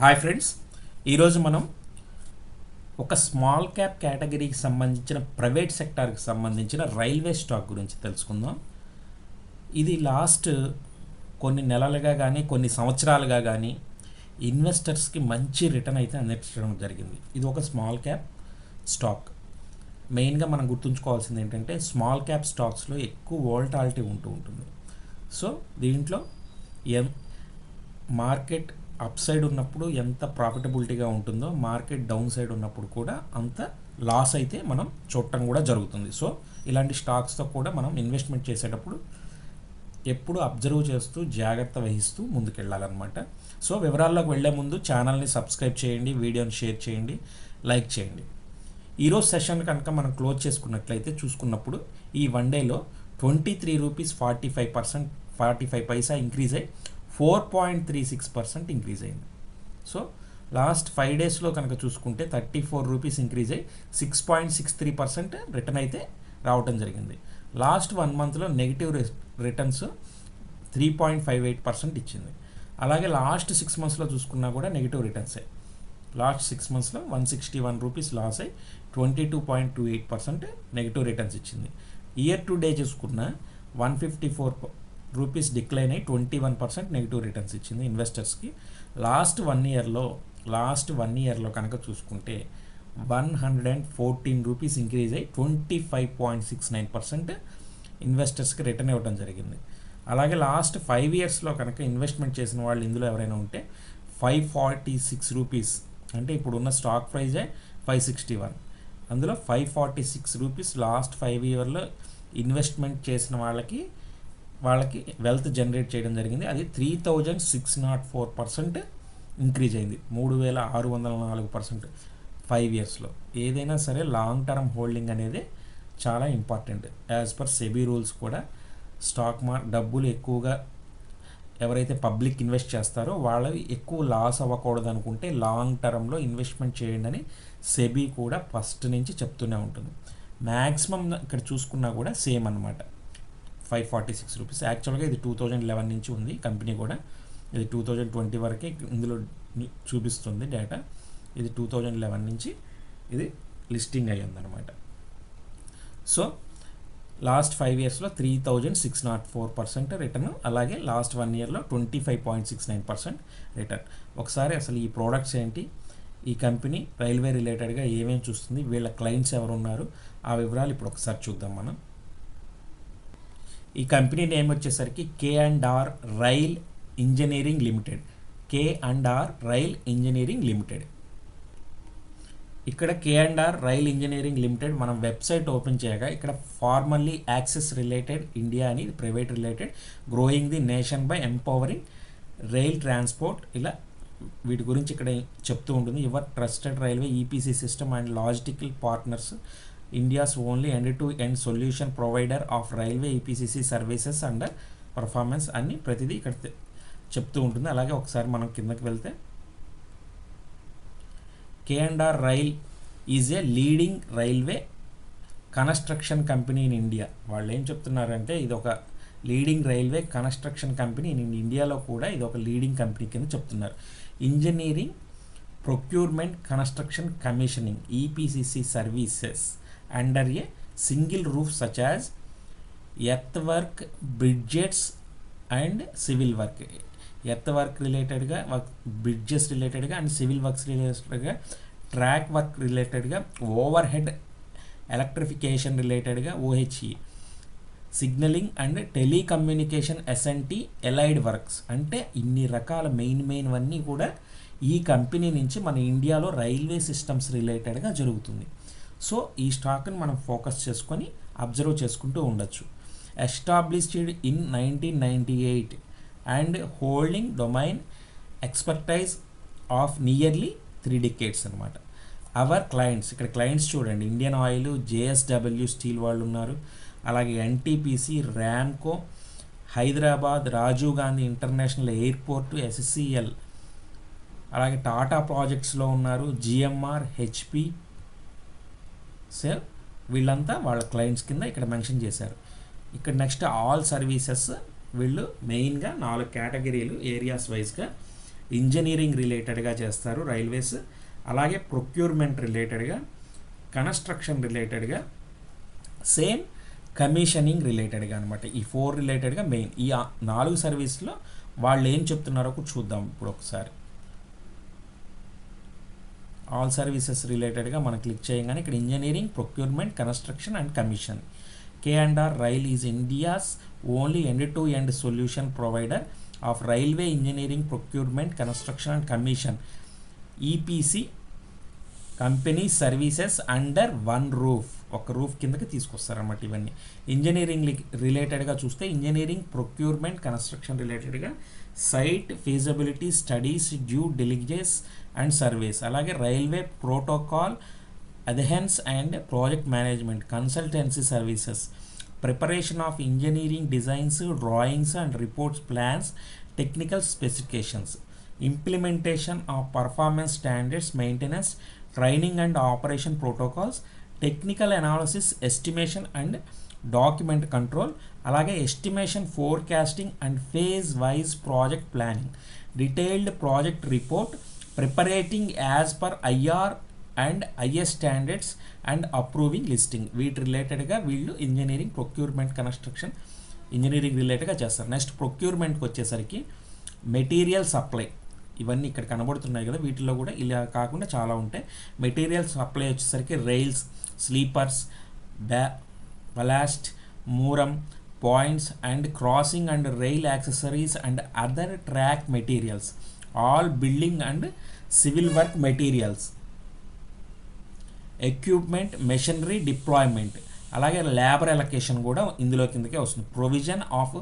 Hi friends ఈరోజు మనం ఒక స్మాల్ క్యాప్ కేటగిరీకి సంబంధించిన ప్రైవేట్ సెక్టార్కి సంబంధించిన రైల్వే స్టాక్ గురించి తెలుసుకుందాం. ఇది లాస్ట్ కొన్ని నెలలుగా కానీ కొన్ని సంవత్సరాలుగా కానీ ఇన్వెస్టర్స్కి మంచి రిటర్న్ అయితే అందించడం జరిగింది. ఇది ఒక స్మాల్ క్యాప్ స్టాక్ మెయిన్గా మనం గుర్తుంచుకోవాల్సింది ఏంటంటే స్మాల్ క్యాప్ స్టాక్స్లో ఎక్కువ వోల్టాలిటీ ఉంటూ ఉంటుంది. సో దీంట్లో ఎం మార్కెట్ అప్ సైడ్ ఉన్నప్పుడు ఎంత ప్రాఫిటబిలిటీగా ఉంటుందో మార్కెట్ డౌన్ సైడ్ ఉన్నప్పుడు కూడా అంత లాస్ అయితే మనం చూడటం కూడా జరుగుతుంది. సో ఇలాంటి స్టాక్స్తో కూడా మనం ఇన్వెస్ట్మెంట్ చేసేటప్పుడు ఎప్పుడు అబ్జర్వ్ చేస్తూ జాగ్రత్త వహిస్తూ ముందుకెళ్ళాలన్నమాట. సో వివరాల్లోకి వెళ్ళే ముందు ఛానల్ని సబ్స్క్రైబ్ చేయండి వీడియోని షేర్ చేయండి లైక్ చేయండి. ఈరోజు సెషన్ కనుక మనం క్లోజ్ చేసుకున్నట్లయితే చూసుకున్నప్పుడు ఈ వన్ డేలో twenty three rupees forty five percent forty five పైసా ఇంక్రీజ్ అయ్యి four point three six percent increase అయింది. సో లాస్ట్ ఫైవ్ డేస్లో కనుక చూసుకుంటే థర్టీ ఫోర్ రూపీస్ ఇంక్రీజ్ అయ్యి six point six three percent return అయితే రావటం జరిగింది. లాస్ట్ వన్ మంత్లో negative returns three point five eight percent ఇచ్చింది. అలాగే లాస్ట్ సిక్స్ మంత్స్లో చూసుకున్నా కూడా నెగిటివ్ రిటర్న్సే లాస్ట్ సిక్స్ మంత్స్లో one sixty one rupees loss అయ్యి twenty two point two eight percent negative returns ఇచ్చింది. ఇయర్ టు డే చూసుకున్న one fifty four rupees decline అయ్యి twenty one percent negative returns ఇచ్చింది ఇన్వెస్టర్స్కి. లాస్ట్ వన్ ఇయర్లో last one ఇయర్లో కనుక చూసుకుంటే one hundred and fourteen rupees increase అయ్యి twenty five point six nine percent ఇన్వెస్టర్స్కి return ఇవ్వడం జరిగింది. అలాగే లాస్ట్ ఫైవ్ ఇయర్స్లో కనుక ఇన్వెస్ట్మెంట్ చేసిన వాళ్ళు ఇందులో ఎవరైనా ఉంటే ఫైవ్ ఫార్టీ సిక్స్ రూపీస్ అంటే ఇప్పుడున్న స్టాక్ ప్రైజే ఫైవ్ సిక్స్టీ వన్. అందులో five forty six rupees last five ఇయర్లో ఇన్వెస్ట్మెంట్ చేసిన వాళ్ళకి వాళ్ళకి వెల్త్ జనరేట్ చేయడం జరిగింది. అది three thousand six nought four percent increase అయింది. మూడు వేల ఆరు వందల నాలుగు పర్సెంట్ ఫైవ్ ఇయర్స్లో ఏదైనా సరే లాంగ్ టర్మ్ హోల్డింగ్ అనేది చాలా important as per SEBI rules కూడా స్టాక్ మార్ డబ్బులు ఎక్కువగా ఎవరైతే పబ్లిక్ ఇన్వెస్ట్ చేస్తారో వాళ్ళవి ఎక్కువ లాస్ అవ్వకూడదు అనుకుంటే లాంగ్ టర్మ్లో ఇన్వెస్ట్మెంట్ చేయండి అని సెబీ కూడా ఫస్ట్ నుంచి చెప్తూనే ఉంటుంది. మ్యాక్సిమం ఇక్కడ చూసుకున్నా కూడా సేమ్ అనమాట ఫైవ్ ఫార్టీ సిక్స్ రూపీస్. యాక్చువల్గా ఇది టూ థౌజండ్ లెవెన్ నుంచి ఉంది కంపెనీ కూడా. ఇది టూ థౌజండ్ ట్వంటీ వరకే ఇందులో చూపిస్తుంది డేటా. ఇది టూ థౌజండ్ లెవెన్ నుంచి ఇది లిస్టింగ్ అయ్యింది అనమాట సో లాస్ట్ ఫైవ్ ఇయర్స్లో three thousand six nought four percent return. అలాగే లాస్ట్ వన్ ఇయర్లో twenty five point six nine percent return. ఒకసారి అసలు ఈ ప్రోడక్ట్స్ ఏంటి? ఈ కంపెనీ రైల్వే రిలేటెడ్గా ఏమేమి చూస్తుంది? వీళ్ళ క్లయింట్స్ ఎవరు ఉన్నారు ఆ వివరాలు ఇప్పుడు ఒకసారి చూద్దాం మనం. ఈ కంపెనీ నేమ్ వచ్చేసరికి K and R rail engineering limited. K and R rail engineering limited. ఇక్కడ K and R rail engineering limited మనం వెబ్సైట్ ఓపెన్ చేయగా ఇక్కడ ఫార్మల్లీ యాక్సెస్ రిలేటెడ్ ఇండియా అని private related growing the nation by empowering rail transport. ఇలా వీటి గురించి ఇక్కడ చెప్తూ ఉంటుంది. Your trusted railway EPC system and logistical partners India's only end to end solution provider of railway EPCC services under performance అని ప్రతిదీ ఇక్కడ చెప్తూ ఉంటుంది. అలాగే ఒకసారి మనం కిందకి వెళ్తే K and R rail is a leading railway construction company in India వాళ్ళు ఏం చెప్తున్నారంటే ఇది ఒక leading railway construction company in ఇండియాలో కూడా ఇది ఒక లీడింగ్ కంపెనీ కింద చెప్తున్నారు. Engineering procurement construction commissioning EPCC services under a single roof such as earth work bridgets and civil work earth work రిలేటెడ్గా వర్క్ బ్రిడ్జెస్ రిలేటెడ్గా అండ్ సివిల్ వర్క్స్ రిలేటెడ్గా track work రిలేటెడ్గా ఓవర్ హెడ్ ఎలక్ట్రిఫికేషన్ రిలేటెడ్గా OHE signalling and telecommunication SNT allied works అంటే ఇన్ని రకాల main main అన్నీ కూడా ఈ కంపెనీ నుంచి మన ఇండియాలో రైల్వే సిస్టమ్స్ రిలేటెడ్గా జరుగుతుంది. సో ఈ స్టాక్ని మనం ఫోకస్ చేసుకొని అబ్జర్వ్ చేసుకుంటూ ఉండొచ్చు. Established in nineteen ninety eight and holding domain expertise of nearly three decades అనమాట అవర్ క్లయింట్స్ ఇక్కడ క్లయింట్స్ చూడండి. ఇండియన్ ఆయిల్ జేఎస్డబ్ల్యూ స్టీల్ వాళ్ళు ఉన్నారు. అలాగే NTPC Ramco Hyderabad Rajiv Gandhi international airport SSCL అలాగే టాటా ప్రాజెక్ట్స్లో ఉన్నారు. జిఎంఆర్ హెచ్పి సార్ వీళ్ళంతా వాళ్ళ క్లయింట్స్ కింద ఇక్కడ మెన్షన్ చేశారు. ఇక్కడ నెక్స్ట్ ఆల్ సర్వీసెస్ వీళ్ళు మెయిన్గా నాలుగు కేటగిరీలు ఏరియాస్ వైజ్గా ఇంజనీరింగ్ రిలేటెడ్గా చేస్తారు రైల్వేస్. అలాగే ప్రొక్యూర్మెంట్ రిలేటెడ్గా కన్స్ట్రక్షన్ రిలేటెడ్గా సేమ్ కమిషనింగ్ రిలేటెడ్గా అనమాట ఈ ఫోర్ రిలేటెడ్గా మెయిన్ ఈ నాలుగు సర్వీస్లో వాళ్ళు ఏం చెప్తున్నారో కూడా చూద్దాం ఇప్పుడు ఒకసారి. ఆల్ సర్వీసెస్ రిలేటెడ్గా మనం క్లిక్ చేయగానే ఇక్కడ engineering procurement construction and commission K and R rail is India's only end to end solution provider of railway engineering procurement construction and commission EPC company services under one roof ఒక roof కిందకి తీసుకొస్తారన్నమాట ఇవన్నీ. Engineering రిలేటెడ్గా చూస్తే engineering procurement construction రిలేటెడ్గా site feasibility studies due diligence and service. అలాగే railway protocol adherence and project management consultancy services. Preparation of engineering designs drawings and reports plans technical specifications. Implementation of performance standards maintenance training and operation protocols technical analysis estimation and document control అలాగే estimation forecasting and phase wise project planning detailed project report preparing as per IR and IS standards and approving listing వీటి రిలేటెడ్గా వీళ్ళు engineering procurement construction engineering రిలేటెడ్గా చేస్తారు. Next ప్రొక్యూర్మెంట్కి వచ్చేసరికి material supply ఇవన్నీ ఇక్కడ కనబడుతున్నాయి కదా వీటిలో కూడా ఇలా కాకుండా చాలా ఉంటాయి. మెటీరియల్ సప్లై వచ్చేసరికి రైల్స్ స్లీపర్స్ బ్యా ballast moorum points and crossing and rail accessories and other track materials. All building and civil work materials. Equipment machinery deployment. అలాగే లేబర్ ఎలకేషన్ కూడా ఇందులో కిందకే వస్తుంది. Provision of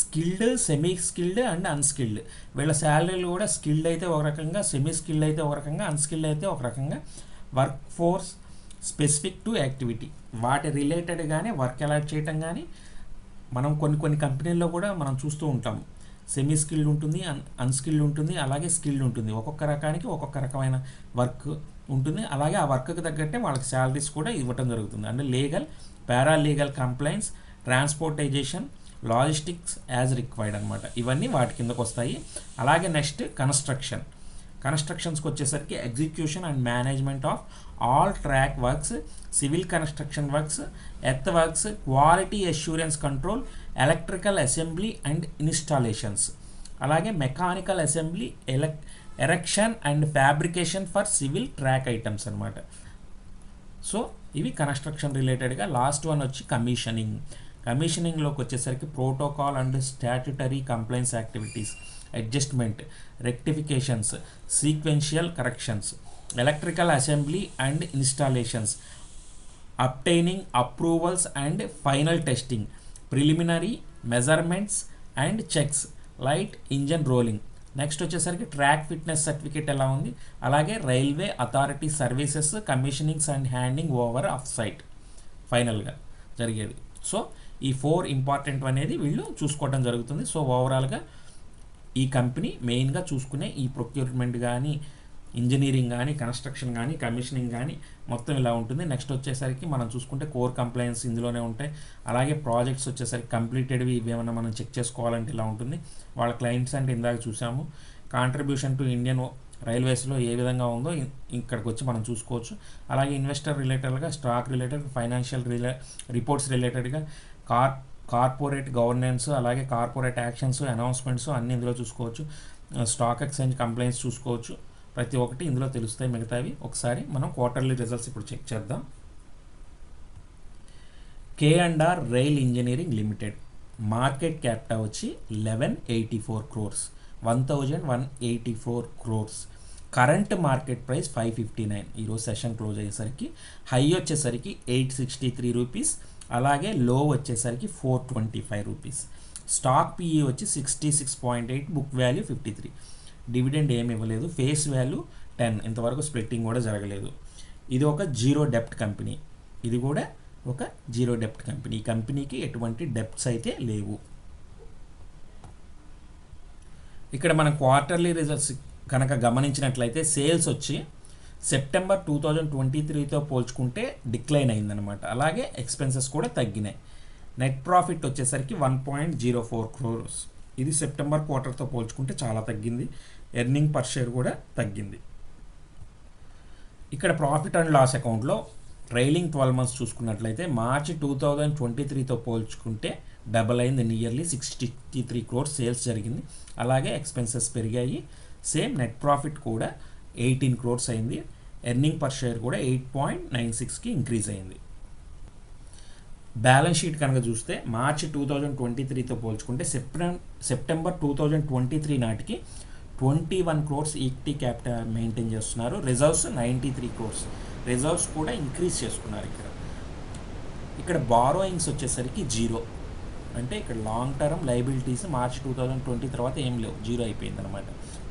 skilled semi skilled and unskilled. వీళ్ళ శాలరీలు కూడా skilled అయితే ఒక రకంగా సెమీ స్కిల్డ్ అయితే ఒక రకంగా అన్స్కిల్డ్ అయితే ఒక రకంగా. Work force specific to activity. వాటి రిలేటెడ్గానే వర్క్ అలాట్ చేయటం కానీ మనం కొన్ని కొన్ని కంపెనీల్లో కూడా మనం చూస్తూ ఉంటాం. సెమీ స్కిల్డ్ ఉంటుంది అన్ అన్స్కిల్డ్ ఉంటుంది అలాగే స్కిల్డ్ ఉంటుంది. ఒక్కొక్క రకానికి ఒక్కొక్క రకమైన వర్క్ ఉంటుంది. అలాగే ఆ వర్క్కి తగ్గట్టే వాళ్ళకి శాలరీస్ కూడా ఇవ్వటం జరుగుతుంది. అంటే legal paralegal complaints transportization logistics as required అనమాట ఇవన్నీ వాటి కిందకు వస్తాయి అలాగే నెక్స్ట్ కన్స్ట్రక్షన్. కన్స్ట్రక్షన్స్కి వచ్చేసరికి execution and management of all track works civil construction works earth works quality assurance control electrical assembly and installations అలాగే mechanical assembly ఎలక్ erection and fabrication for civil track items అనమాట సో ఇవి construction రిలేటెడ్గా last one వచ్చి commissioning కమిషనింగ్లోకి వచ్చేసరికి protocol and statutory complaints activities adjustment rectifications sequential corrections electrical assembly and installations obtaining approvals and final testing preliminary measurements and checks light engine rolling next వచ్చేసరికి track fitness certificate ఎలా ఉంది? అలాగే railway authority services commissionings and handing over of site ఫైనల్గా జరిగేది. So ఈ four important అనేది వీళ్ళు చూసుకోవడం జరుగుతుంది. సో ఓవరాల్గా ఈ కంపెనీ మెయిన్గా చూసుకునే ఈ ప్రొక్యూర్మెంట్ కానీ ఇంజనీరింగ్ కానీ కన్స్ట్రక్షన్ కానీ కమిషనింగ్ కానీ మొత్తం ఇలా ఉంటుంది. నెక్స్ట్ వచ్చేసరికి మనం చూసుకుంటే కోర్ కంప్లైన్స్ ఇందులోనే ఉంటాయి. అలాగే ప్రాజెక్ట్స్ వచ్చేసరికి కంప్లీటెడ్వి ఇవేమన్నా మనం చెక్ చేసుకోవాలంటే ఇలా ఉంటుంది. వాళ్ళ క్లయింట్స్ అంటే ఇందాక చూసాము. కాంట్రిబ్యూషన్ టు ఇండియన్ రైల్వేస్లో ఏ విధంగా ఉందో ఇక్కడికి వచ్చి మనం చూసుకోవచ్చు. అలాగే ఇన్వెస్టర్ రిలేటెడ్గా stock related financial relay reports రిలేటెడ్గా కార్ కార్పొరేట్ గవర్నెన్స్ అలాగే కార్పొరేట్ యాక్షన్స్ అనౌన్స్మెంట్స్ అన్ని ఇందులో చూసుకోవచ్చు. స్టాక్ ఎక్స్చేంజ్ కంప్లైంట్స్ చూసుకోవచ్చు. ప్రతి ఒక్కటి ఇందులో తెలుస్తాయి మిగతావి ఒకసారి మనం క్వార్టర్లీ రిజల్ట్స్ ఇప్పుడు చెక్ చేద్దాం. K and R rail engineering limited market capital వచ్చి eleven eighty four crores one thousand one eighty four crores current market price five fifty nine ఈరోజు సెషన్ క్లోజ్ అయ్యేసరికి హై వచ్చేసరికి ఎయిట్ సిక్స్టీ త్రీ రూపీస్ అలాగే low వచ్చేసరికి four twenty five rupees stock PE వచ్చి sixty six point eight book value fifty three dividend ఏమి ఇవ్వలేదు. Face value ten ఇంతవరకు splitting కూడా జరగలేదు. ఇది ఒక జీరో డెప్ట్ కంపెనీ ఇది కూడా ఒక జీరో డెప్ట్ కంపెనీ ఈ కంపెనీకి ఎటువంటి డెప్ట్స్ అయితే లేవు. ఇక్కడ మనం క్వార్టర్లీ రిజల్ట్స్ కనుక గమనించినట్లయితే సేల్స్ వచ్చి సెప్టెంబర్ టూ థౌజండ్ ట్వంటీ త్రీతో పోల్చుకుంటే డిక్లైన్ అయిందనమాట అలాగే ఎక్స్పెన్సెస్ కూడా తగ్గినాయి. నెట్ ప్రాఫిట్ వచ్చేసరికి one point zero four crores ఇది సెప్టెంబర్ క్వార్టర్తో పోల్చుకుంటే చాలా తగ్గింది. ఎర్నింగ్ పర్ షేర్ కూడా తగ్గింది. ఇక్కడ ప్రాఫిట్ అండ్ లాస్ అకౌంట్లో ట్రైలింగ్ ట్వెల్వ్ మంత్స్ చూసుకున్నట్లయితే మార్చి టూ థౌజండ్ ట్వంటీ త్రీతో పోల్చుకుంటే డబల్ అయింది. Nearly sixty three crores sales జరిగింది. అలాగే ఎక్స్పెన్సెస్ పెరిగాయి. సేమ్ నెట్ ప్రాఫిట్ కూడా ఎయిటీన్ క్రోర్స్ అయింది. ఎర్నింగ్ పర్ షేర్ కూడా ఎయిట్ పాయింట్ నైన్ సిక్స్కి ఇంక్రీజ్ అయింది. బ్యాలెన్స్ షీట్ కనుక చూస్తే మార్చి టూ థౌజండ్ ట్వంటీ త్రీతో పోల్చుకుంటే సెప్టెం September two thousand twenty three నాటికి twenty one crores equity capital maintain చేస్తున్నారు. Reserves ninety three crores reserves కూడా ఇంక్రీజ్ చేసుకున్నారు ఇక్కడ. ఇక్కడ బారోయింగ్స్ వచ్చేసరికి జీరో. అంటే ఇక్కడ long term liabilities March two thousand twenty తర్వాత ఏం లేవు. జీరో అయిపోయింది అనమాట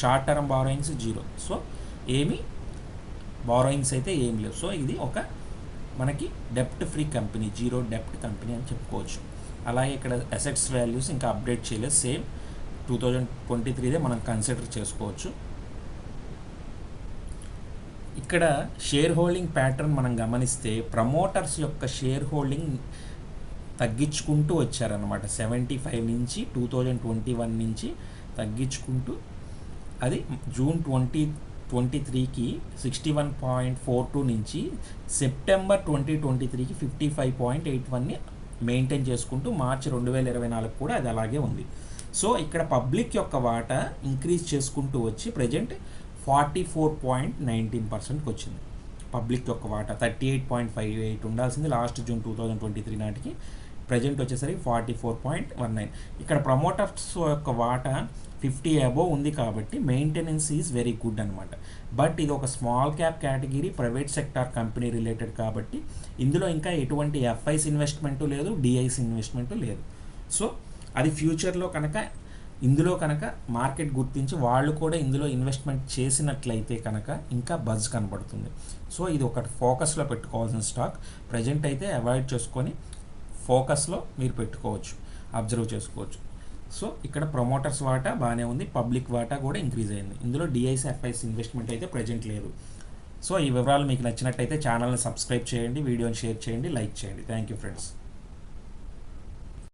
short term borrowings zero. So ఏమి? బారోయింగ్స్ అయితే ఏం లేవు. సో ఇది ఒక మనకి డెప్ట్ ఫ్రీ కంపెనీ జీరో డెప్ట్ కంపెనీ అని చెప్పుకోవచ్చు. అలాగే ఇక్కడ అసెట్స్ వాల్యూస్ ఇంకా అప్డేట్ చేయలేదు. సేమ్ టూ థౌజండ్ ట్వంటీ త్రీదే మనం కన్సిడర్ చేసుకోవచ్చు. ఇక్కడ షేర్ హోల్డింగ్ ప్యాటర్న్ మనం గమనిస్తే ప్రమోటర్స్ యొక్క షేర్ హోల్డింగ్ తగ్గించుకుంటూ వచ్చారనమాట సెవెంటీ ఫైవ్ నుంచి టూ థౌజండ్ ట్వంటీ వన్ నుంచి తగ్గించుకుంటూ అది జూన్ ట్వంటీ ట్వంటీ త్రీకి sixty one point four two నుంచి సెప్టెంబర్ ట్వంటీ ట్వంటీ త్రీకి ఫిఫ్టీ ఫైవ్ పాయింట్ ఎయిట్ వన్ని మెయింటైన్ చేసుకుంటూ మార్చి రెండు వేల ఇరవై నాలుగు కూడా అది అలాగే ఉంది. సో ఇక్కడ పబ్లిక్ యొక్క వాటా ఇంక్రీజ్ చేసుకుంటూ వచ్చి present forty four point nineteen పర్సెంట్కి వచ్చింది. పబ్లిక్ యొక్క వాటా thirty eight point five eight ఉండాల్సింది last June two thousand twenty three నాటికి. ప్రజెంట్ వచ్చేసరికి forty four point one nine. ఇక్కడ ప్రమోటర్స్ యొక్క వాటా ఫిఫ్టీ అబోవ్ ఉంది కాబట్టి మెయింటెనెన్స్ ఈజ్ వెరీ గుడ్ అనమాట బట్ ఇది ఒక small cap category private sector company related కాబట్టి ఇందులో ఇంకా ఎటువంటి ఎఫ్ఐస్ ఇన్వెస్ట్మెంటు లేదు డిఐస్ ఇన్వెస్ట్మెంటు లేదు. సో అది ఫ్యూచర్లో కనుక ఇందులో కనుక మార్కెట్ గుర్తించి వాళ్ళు కూడా ఇందులో ఇన్వెస్ట్మెంట్ చేసినట్లయితే కనుక ఇంకా బజ్ కనబడుతుంది. సో ఇది ఒకటి ఫోకస్లో పెట్టుకోవాల్సిన స్టాక్. ప్రజెంట్ అయితే అవాయిడ్ చేసుకొని ఫోకస్లో మీరు పెట్టుకోవచ్చు అబ్జర్వ్ చేసుకోవచ్చు. సో ఇక్కడ ప్రమోటర్స్ వాటా బాగానే ఉంది పబ్లిక్ వాటా కూడా ఇంక్రీజ్ అయింది. ఇందులో డిఐసిఎఫ్ఐస్ ఇన్వెస్ట్మెంట్ అయితే ప్రజెంట్ లేదు. సో ఈ వివరాలు మీకు నచ్చినట్టయితే ఛానల్ని సబ్స్క్రైబ్ చేయండి వీడియోని షేర్ చేయండి లైక్ చేయండి. Thank you friends.